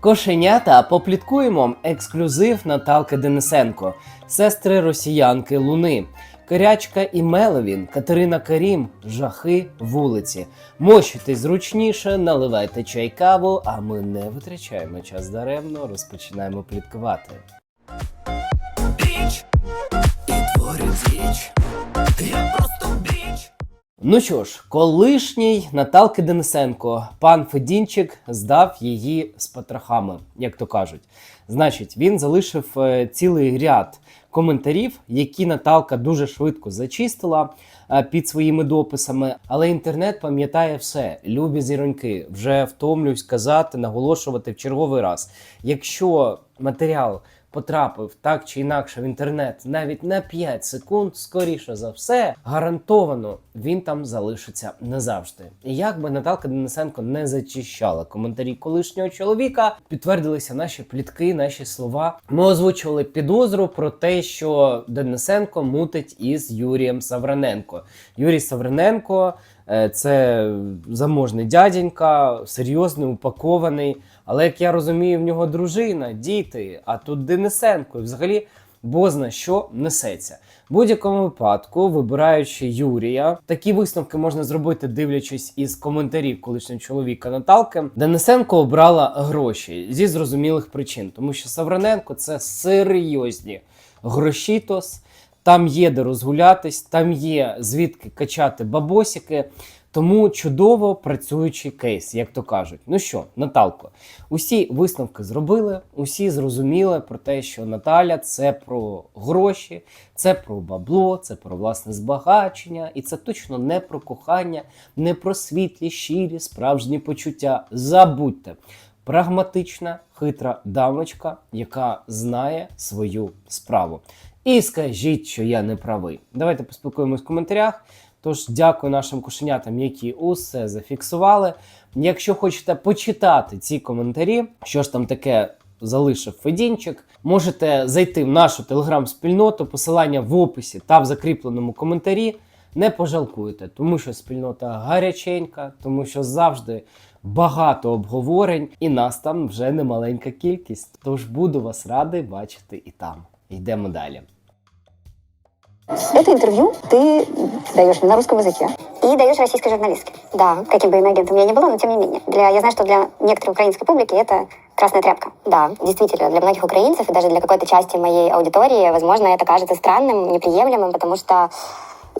Кошенята попліткуємо ексклюзив Наталки Денисенко, сестри росіянки Луни. Корячка і Меловін, Катерина Карім, жахи вулиці. Мощуйтесь зручніше, наливайте чай каву, а ми не витрачаємо час даремно, розпочинаємо пліткувати. Біч і творить річ. Я просто біч. Ну що ж, колишній Наталки Денисенко, пан Федінчик здав її з потрохами, як то кажуть. Значить, він залишив е, цілий ряд коментарів, які Наталка дуже швидко зачистила е, під своїми дописами. Але інтернет пам'ятає все. Любі зіроньки, вже втомлююсь казати, наголошувати в черговий раз. Якщо матеріал потрапив так чи інакше в інтернет навіть на 5 секунд, скоріше за все, гарантовано він там залишиться назавжди. І як би Наталка Денисенко не зачищала коментарі колишнього чоловіка, підтвердилися наші плітки, наші слова. Ми озвучували підозру про те, що Денисенко мутить із Юрієм Савраненко. Юрій Савраненко. Е, Це заможний дяденька, серйозний, упакований. Але як я розумію, в нього дружина, діти, а тут Денисенко. І взагалі бозна що несеться. В будь-якому випадку, вибираючи Юрія, такі висновки можна зробити, дивлячись із коментарів колишнього чоловіка Наталки. Денисенко обрала гроші зі зрозумілих причин, тому що Савраненко це серйозні грошітос. Там є де розгулятись, там є звідки качати бабосики. Тому чудово працюючий кейс, як то кажуть. Ну що, Наталко, усі висновки зробили, усі зрозуміли про те, що Наталя це про гроші, це про бабло, це про власне збагачення, і це точно не про кохання, не про світлі, щирі, справжні почуття. Забудьте. Прагматична, хитра дамочка, яка знає свою справу. І скажіть, що я не правий. Давайте поспілкуємось в коментарях. Тож дякую нашим кошенятам, які усе зафіксували. Якщо хочете почитати ці коментарі, що ж там таке залишив Федінчик, можете зайти в нашу телеграм-спільноту, посилання в описі та в закріпленому коментарі. Не пожалкуйте, тому що спільнота гаряченька, тому що завжди багато обговорень, і нас там вже немаленька кількість. Тож буду вас радий бачити і там. Йдемо далі. Это интервью ты даешь на русском языке. И даешь российской журналистке. Да, каким бы иноагентом я ни была, но тем не менее. Для, я знаю, что для некоторой украинской публики это красная тряпка. Да, действительно, для многих украинцев и даже для какой-то части моей аудитории, возможно, это кажется странным, неприемлемым, потому что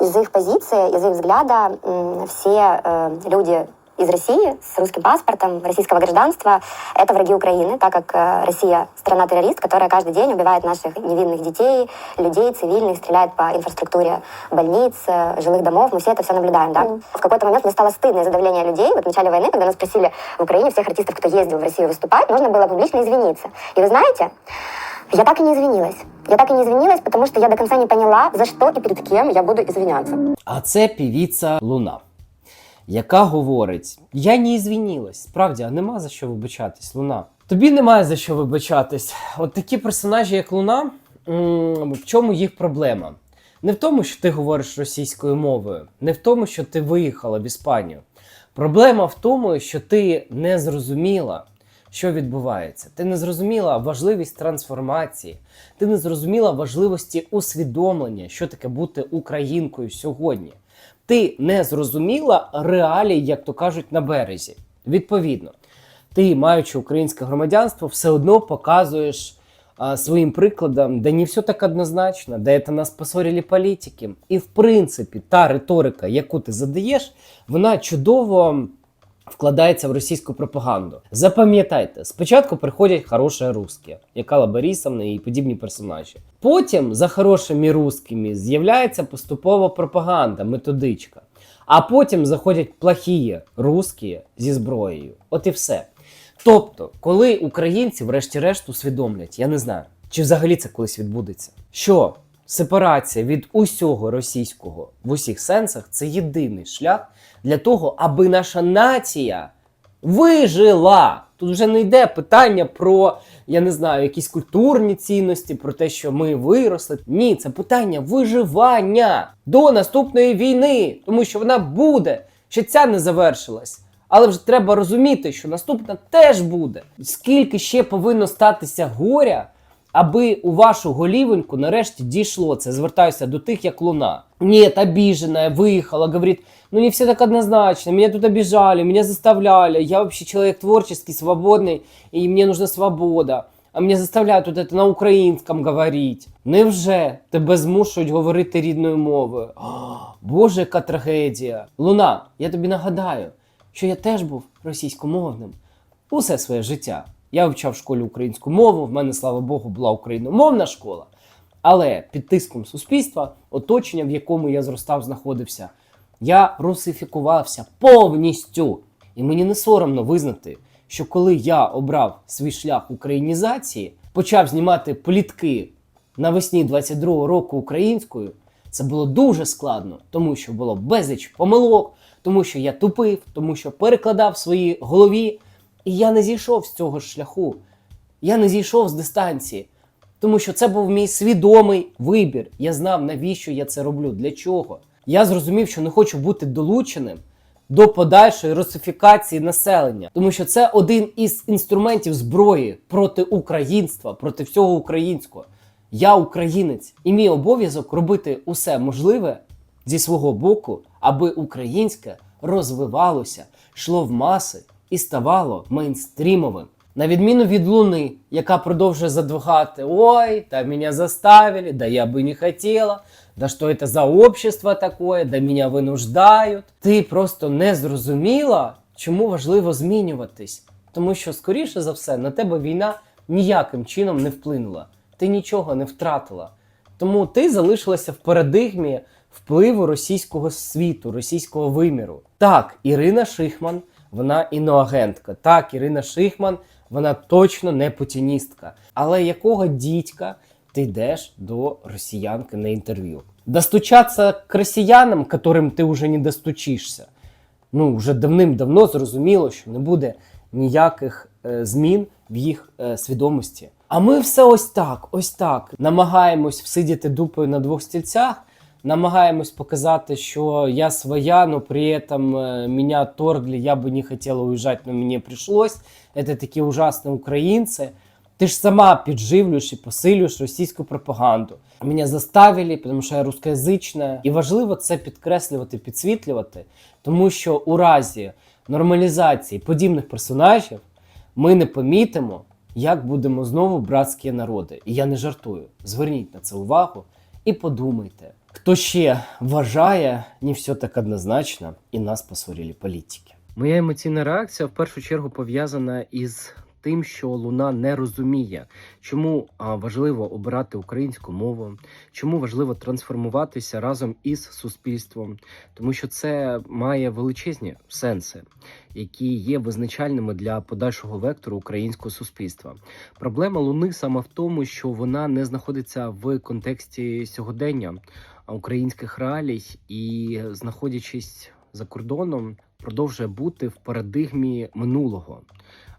из их позиции, из их взгляда все э, люди из России с русским паспортом, российского гражданства, это враги Украины, так как э, Россия страна-террорист, которая каждый день убивает наших невинных детей, людей, цивильных, стреляет по инфраструктуре больниц, э, жилых домов. Мы все это все наблюдаем, да. В какой-то момент мне стало стыдно из-за давления людей. Вот в начале войны, когда нас просили в Украине всех артистов, кто ездил в Россию выступать, нужно было публично извиниться. И вы знаете, я так и не извинилась. Я так и не извинилась, потому что я до конца не поняла, за что и перед кем я буду извиняться. А це півіця Луна, яка говорить: Я не звінілась. Справді, а нема за що вибачатись, Луна. Тобі немає за що вибачатись. От такі персонажі, як Луна, в чому їх проблема? Не в тому, що ти говориш російською мовою, не в тому, що ти виїхала в Іспанію. Проблема в тому, що ти не зрозуміла, що відбувається. Ти не зрозуміла важливість трансформації, ти не зрозуміла важливості усвідомлення, що таке бути українкою сьогодні. Ти не зрозуміла реалій, як то кажуть, на березі. Відповідно, ти, маючи українське громадянство, все одно показуєш а, своїм прикладом, де не все так однозначно, де це нас посорили політики. І в принципі, та риторика, яку ти задаєш, вона чудово вкладається в російську пропаганду. Запам'ятайте, спочатку приходять хороші русські, як Алла Борисовна і подібні персонажі. Потім за хорошими русскими з'являється поступово пропаганда, методичка. А потім заходять плохі русські зі зброєю. От і все. Тобто, коли українці, врешті-решт, усвідомлять, я не знаю, чи взагалі це колись відбудеться, що сепарація від усього російського в усіх сенсах це єдиний шлях для того, аби наша нація вижила. Тут вже не йде питання про, я не знаю, якісь культурні цінності, про те, що ми виросли. Ні, це питання виживання до наступної війни, тому що вона буде, ще ця не завершилась. Але вже треба розуміти, що наступна теж буде. Скільки ще повинно статися горя, аби у вашу голівоньку нарешті дійшло це. Звертаюся до тих, як луна. Нет, обиженная, выехала, говорит, ну не все так однозначно, меня тут обижали, меня заставляли, я вообще человек творческий, свободный, и мне нужна свобода. А мене заставляють тут это на українському говорити. Невже тебе змушують говорити рідною мовою? О, Боже, яка трагедія. Луна, я тобі нагадаю, що я теж був російськомовним усе своє життя. Я вивчав в школі українську мову, в мене, слава Богу, була україномовна школа. Але під тиском суспільства, оточення, в якому я зростав, знаходився, я русифікувався повністю. І мені не соромно визнати, що коли я обрав свій шлях українізації, почав знімати плітки навесні 22-го року українською, це було дуже складно, тому що було безліч помилок, тому що я тупив, тому що перекладав в своїй голові, і я не зійшов з цього шляху. Я не зійшов з дистанції, тому що це був мій свідомий вибір. Я знав, навіщо я це роблю, для чого. Я зрозумів, що не хочу бути долученим до подальшої русифікації населення, тому що це один із інструментів зброї проти українства, проти всього українського. Я українець, і мій обов'язок робити усе можливе зі свого боку, аби українське розвивалося, йшло в маси і ставало мейнстрімовим. На відміну від Луни, яка продовжує задвигати: Ой, та мене заставили, да я би не хотіла, да що це за общество такое, да мене винуждають. Ти просто не зрозуміла, чому важливо змінюватись. Тому що, скоріше за все, на тебе війна ніяким чином не вплинула. Ти нічого не втратила. Тому ти залишилася в парадигмі впливу російського світу, російського виміру. Так, Ірина Шихман, вона іноагентка. Так, Ірина Шихман, вона точно не путіністка. Але якого дідька ти йдеш до росіянки на інтерв'ю? Достучатися к росіянам, которым ти вже не достучишся. Ну, вже давним-давно зрозуміло, що не буде ніяких е, змін в їх е, свідомості. А ми все ось так, ось так намагаємось всидіти дупою на двох стільцях, намагаємось показати, що я своя, но при этом э, меня торгли, я бы не хотела уезжать, но мне пришлось. Это такі ужасні українці. Ти ж сама підживлюєш і посилюєш російську пропаганду. Мене заставили, тому що я рускоязична. І важливо це підкреслювати, підсвітлювати, тому що у разі нормалізації подібних персонажів ми не помітимо, як будемо знову братські народи. І я не жартую. Зверніть на це увагу і подумайте, хто ще вважає, не все так однозначно, і нас посварили політики. Моя емоційна реакція в першу чергу пов'язана із тим, що Луна не розуміє, чому важливо обирати українську мову, чому важливо трансформуватися разом із суспільством, тому що це має величезні сенси, які є визначальними для подальшого вектору українського суспільства. Проблема Луни саме в тому, що вона не знаходиться в контексті сьогодення українських реалій і, знаходячись за кордоном, продовжує бути в парадигмі минулого.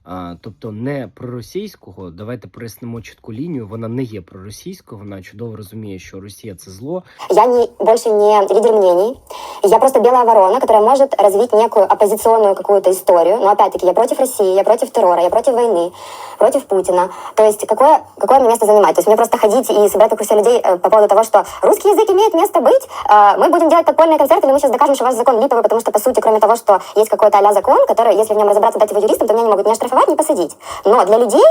А, тобто не проросійського, давайте прояснимо чітку лінію. Вона не є проросійською, вона чудово розуміє, що Росія це зло. Я не, больше не лидер мнений. Я просто белая ворона, которая может развить некую оппозиционную какую-то историю. Но опять-таки я против России, я против террора, я против войны, против Путина. То есть какое, какое мне место занимать? То есть мне просто ходить и собирать вокруг себя людей э, по поводу того, что русский язык имеет место быть, э, мы будем делать подпольные концерты, или мы сейчас докажем, что ваш закон липовый, потому что, по сути, кроме того, что есть какой-то а закон, который, если в нем разобраться, дать его юристам, то меня не могут ни оштрафовать, ни посадить. Но для людей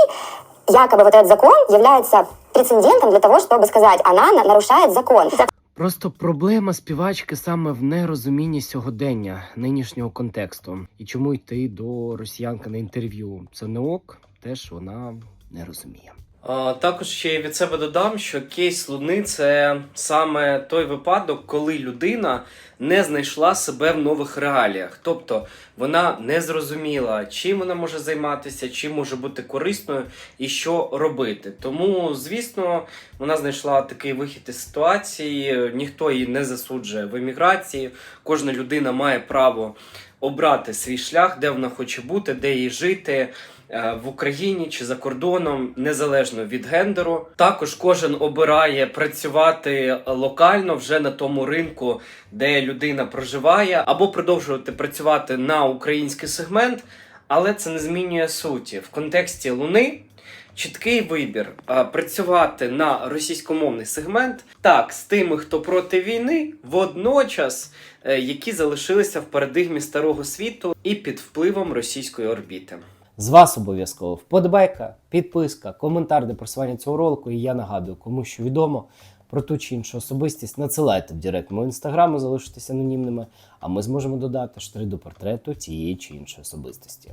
якобы вот этот закон является прецедентом для того, чтобы сказать, она на- нарушает закон. Просто проблема співачки саме в нерозумінні сьогодення нинішнього контексту. І чому йти до росіянки на інтерв'ю? Це не ок, теж вона не розуміє. А, також ще й від себе додам, що кейс Луни це саме той випадок, коли людина не знайшла себе в нових реаліях. Тобто вона не зрозуміла, чим вона може займатися, чим може бути корисною і що робити. Тому, звісно, вона знайшла такий вихід із ситуації. Ніхто її не засуджує в еміграції. Кожна людина має право обрати свій шлях, де вона хоче бути, де їй жити. е, в Україні чи за кордоном, незалежно від гендеру. Також кожен обирає працювати локально вже на тому ринку, де людина проживає, або продовжувати працювати на український сегмент, але це не змінює суті. В контексті Луни чіткий вибір працювати на російськомовний сегмент, так, з тими, хто проти війни, водночас, е, які залишилися в парадигмі старого світу і під впливом російської орбіти. З вас обов'язково вподобайка, підписка, коментар до просування цього ролику. І я нагадую, кому що відомо про ту чи іншу особистість, надсилайте в директ мого інстаграму, залишитися анонімними, а ми зможемо додати штри до портрету тієї чи іншої особистості.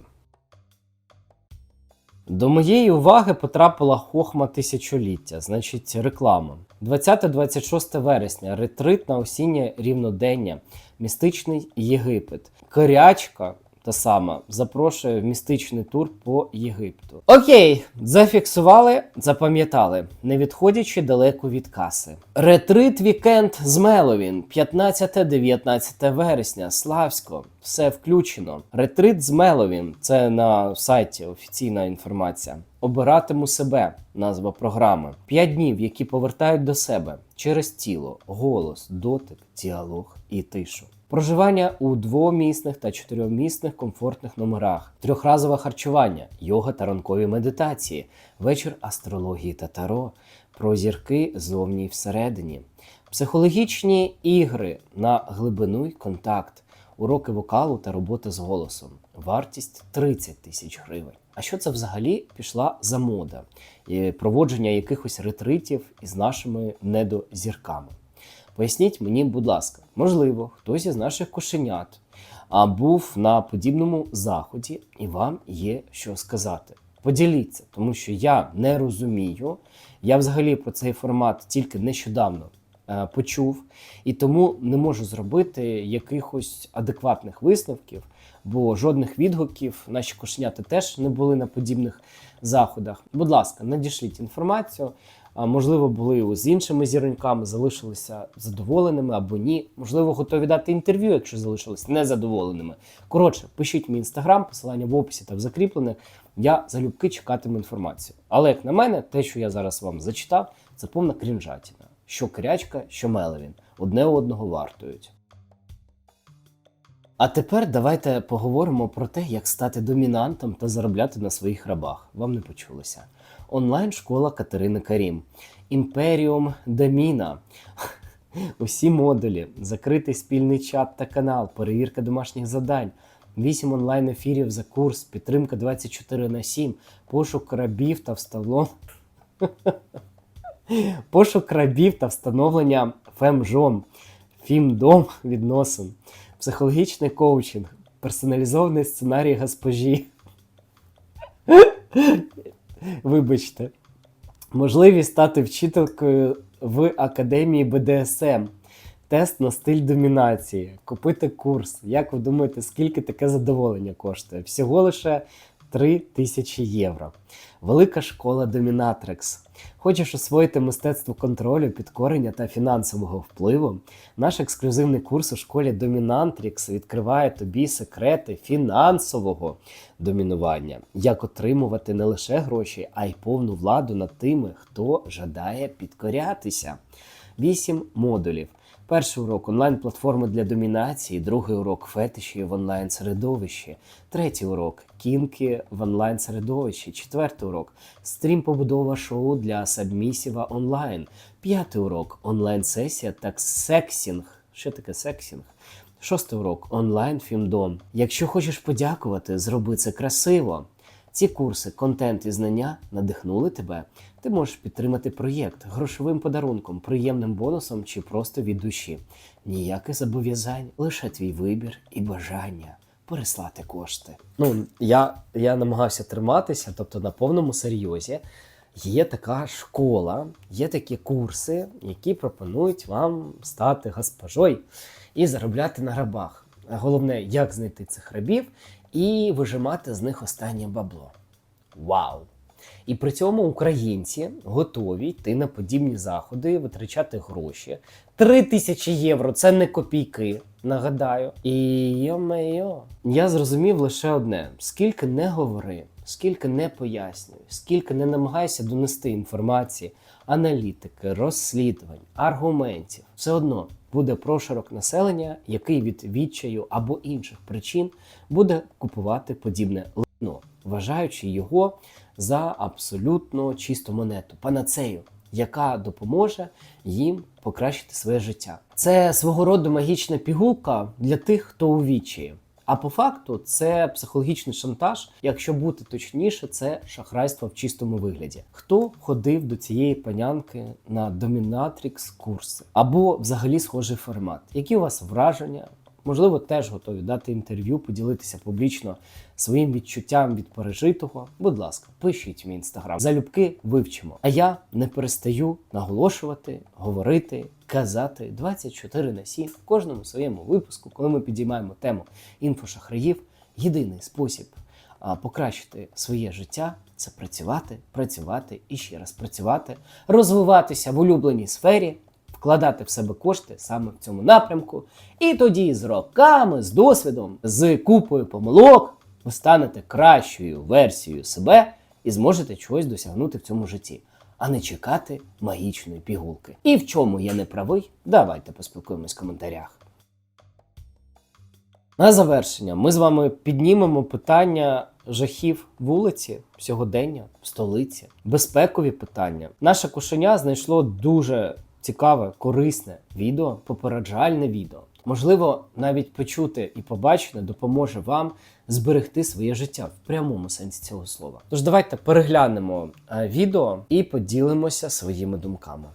До моєї уваги потрапила хохма тисячоліття, значить реклама. 20-26 вересня, ретрит на осіннє рівнодення, містичний Єгипет. Корячка та сама запрошує в містичний тур по Єгипту. Окей, зафіксували, запам'ятали, не відходячи далеко від каси. Ретрит вікенд з Меловін, 15-19 вересня, Славсько. Все включено. Ретрит з Меловін. Це на сайті офіційна інформація. Обиратиму себе. Назва програми. П'ять днів, які повертають до себе через тіло, голос, дотик, діалог і тишу. Проживання у двомісних та чотирьохмісних комфортних номерах, трьохразове харчування, йога та ранкові медитації, вечір астрології та таро, про зірки зовні й всередині, психологічні ігри на глибину й контакт, уроки вокалу та роботи з голосом. Вартість 30 тисяч гривень. А що це взагалі пішла за мода? І проводження якихось ретритів із нашими недозірками. Поясніть мені, будь ласка, можливо, хтось із наших кошенят був на подібному заході, і вам є що сказати. Поділіться, тому що я не розумію. Я взагалі про цей формат тільки нещодавно е, почув, і тому не можу зробити якихось адекватних висновків, бо жодних відгуків наші кошенята теж не були на подібних заходах. Будь ласка, надішліть інформацію. Можливо, були з іншими зіроньками, залишилися задоволеними або ні. Можливо, готові дати інтерв'ю, якщо залишились незадоволеними. Коротше, пишіть мій інстаграм, посилання в описі та в закріплене. Я залюбки чекатиму інформацію. Але як на мене, те, що я зараз вам зачитав, це повна крінжатіна. Що Крячка, що Мелевін. Одне одного вартують. А тепер давайте поговоримо про те, як стати домінантом та заробляти на своїх рабах. Вам не почулося. Онлайн-школа Катерини Карім. Імперіум Даміна. Усі модулі, закритий спільний чат та канал, перевірка домашніх завдань, 8 онлайн-ефірів за курс, підтримка 24 на 7, пошук рабів та встановлення. Пошук рабів та встановлення фемжон, фімдом відносин, психологічний коучинг, персоналізований сценарій госпожі. Вибачте, можливість стати вчителькою в академії БДСМ, тест на стиль домінації, купити курс. Як ви думаєте, скільки таке задоволення коштує? Всього лише 3 тисячі євро. Велика школа Домінатрикс. Хочеш освоїти мистецтво контролю, підкорення та фінансового впливу? Наш ексклюзивний курс у школі Домінантрікс відкриває тобі секрети фінансового домінування, як отримувати не лише гроші, а й повну владу над тими, хто жадає підкорятися. Вісім модулів. Перший урок онлайн-платформи для домінації, другий урок фетиші в онлайн-середовищі, третій урок кінки в онлайн-середовищі, четвертий урок стрім побудова шоу для сабмісіва онлайн, п'ятий урок онлайн-сесія та сексінг. Що таке сексінг? Шостий урок онлайн фімдом. Якщо хочеш подякувати, зроби це красиво. Ці курси, контент і знання надихнули тебе. Ти можеш підтримати проєкт грошовим подарунком, приємним бонусом чи просто від душі. Ніяких зобов'язань, лише твій вибір і бажання переслати кошти. Ну я, я намагався триматися, тобто на повному серйозі. Є така школа, є такі курси, які пропонують вам стати госпожою і заробляти на рабах. Головне, як знайти цих рабів і вижимати з них останнє бабло. Вау! І при цьому українці готові йти на подібні заходи, витрачати гроші. Три тисячі євро це не копійки, нагадаю. І йо-майо. Я зрозумів лише одне: скільки не говори, скільки не пояснюй, скільки не намагайся донести інформації, аналітики, розслідувань, аргументів, все одно буде прошарок населення, який від відчаю або інших причин буде купувати подібне лайно, вважаючи його за абсолютно чисту монету, панацею, яка допоможе їм покращити своє життя. Це свого роду магічна пігулка для тих, хто у відчаї. А по факту це психологічний шантаж. Якщо бути точніше, це шахрайство в чистому вигляді. Хто ходив до цієї панянки на домінатрікс курси або взагалі схожий формат? Які у вас враження? Можливо, теж готові дати інтерв'ю, поділитися публічно своїм відчуттям від пережитого. Будь ласка, пишіть мій інстаграм. Залюбки вивчимо. А я не перестаю наголошувати, говорити, казати 24 на 7 в кожному своєму випуску, коли ми підіймаємо тему інфошахраїв. Єдиний спосіб покращити своє життя це працювати, працювати і ще раз працювати, розвиватися в улюбленій сфері, вкладати в себе кошти саме в цьому напрямку. І тоді з роками, з досвідом, з купою помилок ви станете кращою версією себе і зможете чогось досягнути в цьому житті, а не чекати магічної пігулки. І в чому я не правий? Давайте поспілкуємось в коментарях. На завершення ми з вами піднімемо питання жахів вулиці, сьогодення, столиці, безпекові питання. Наше кошеня знайшло дуже цікаве, корисне відео, попереджальне відео. Можливо, навіть почути і побачене допоможе вам зберегти своє життя в прямому сенсі цього слова. Тож давайте переглянемо е, відео і поділимося своїми думками.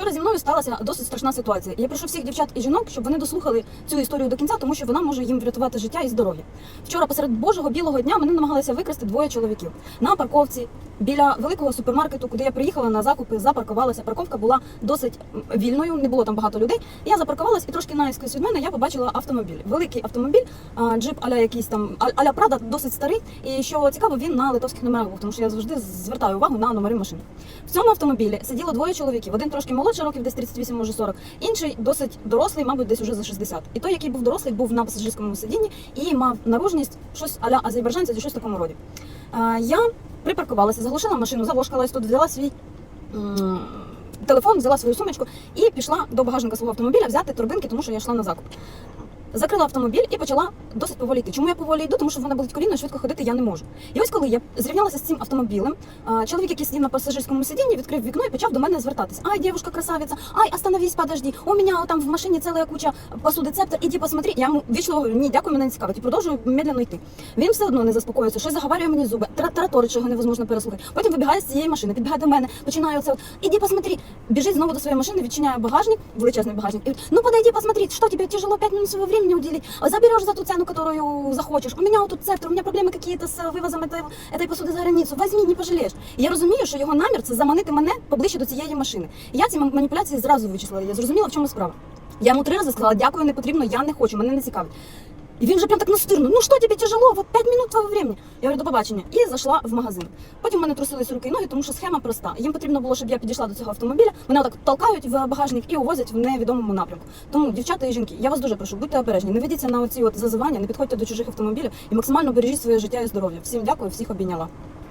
Вчора зі мною сталася досить страшна ситуація. Я прошу всіх дівчат і жінок, щоб вони дослухали цю історію до кінця, тому що вона може їм врятувати життя і здоров'я. Вчора, посеред божого білого дня, мене намагалися викрасти двоє чоловіків на парковці біля великого супермаркету, куди я приїхала на закупи, запаркувалася. Парковка була досить вільною, не було там багато людей. Я запаркувалась і трошки наїскось від мене я побачила автомобіль. Великий автомобіль, джип аля якийсь там аля Прада, досить старий. І що цікаво, він на литовських номерах був, тому що я завжди звертаю увагу на номери машин. В цьому автомобілі сиділо двоє чоловіків. Один трошки молодший, років десь 38, може 40, інший досить дорослий, мабуть, десь уже за 60. І той, який був дорослий, був на пасажирському сидінні і мав наружність щось аля азербайджанця чи щось в такому роді. Я припаркувалася, заглушила машину, завошкалась тут, взяла свій. Телефон взяла свою сумочку і пішла до багажника свого автомобіля взяти торбинки, тому що я йшла на закуп. Закрила автомобіль і почала досить поволі. Чому я поволі йду? Тому що в мене болить коліно швидко ходити я не можу. І ось коли я зрівнялася з цим автомобілем, чоловік, який сидів на пасажирському сидінні, відкрив вікно і почав до мене звертатися. Ай, дівушка красавиця, ай, остановись, подожди. У мене там в машині ціла куча посуди, цептор, іди посмотри. Я йому вічно ні, дякую, мене не цікавить. І продовжую медленно йти. Він все одно не заспокоюється, щось заговорює мені зуби, тараторить, чого невозможно переслухати. Потім вибігає з цієї машини, підбігає до мене, починає оце. Іди посмотри. Біжить знову до своєї машини, відчиняє багажник, величезний багажник. І, ну подойди, посмотри, что тебе тяжело 5 минут своего времени уделить. Заберешь за ту цену, которую захочешь. У меня вот тут цептор, у меня проблемы какие-то з вивозом этой, этой посуди за границю. Возьми, не пожалієш. І я розумію, що його намір це заманити мене поближче до цієї машини. І я ці ма- маніпуляції зразу вичислила. Я зрозуміла, в чому справа. Я йому три рази сказала, дякую, не потрібно, я не хочу, мене не цікавить. І він вже прям так настирно, ну що тобі тяжело, вот 5 минут твого времени. Я говорю, до побачення. І зайшла в магазин. Потім в мене трусились руки і ноги, тому що схема проста. Їм потрібно було, щоб я підійшла до цього автомобіля. Мене отак толкають в багажник і увозять в невідомому напрямку. Тому, дівчата і жінки, я вас дуже прошу, будьте обережні, не ведіться на оці от зазивання, не підходьте до чужих автомобілів і максимально бережіть своє життя і здоров'я. Всім дякую, всіх обійняла.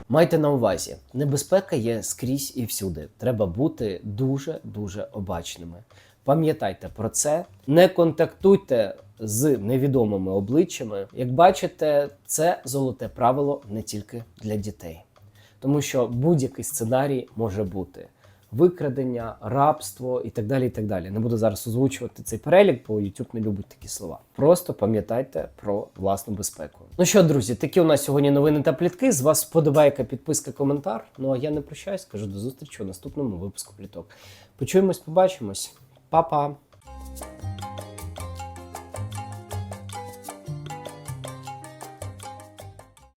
Майте на увазі, небезпека є скрізь і всюди. Треба бути дуже дуже обачними. Пам'ятайте про це, не контактуйте з невідомими обличчями. Як бачите, це золоте правило не тільки для дітей, тому що будь-який сценарій може бути. Викрадення, рабство і так далі. і так далі. Не буду зараз озвучувати цей перелік, бо YouTube не любить такі слова. Просто пам'ятайте про власну безпеку. Ну що, друзі, такі у нас сьогодні новини та плітки. З вас вподобайка, підписка, коментар. Ну а я не прощаюсь, кажу до зустрічі у наступному випуску пліток. Почуємось, побачимось. Па-па!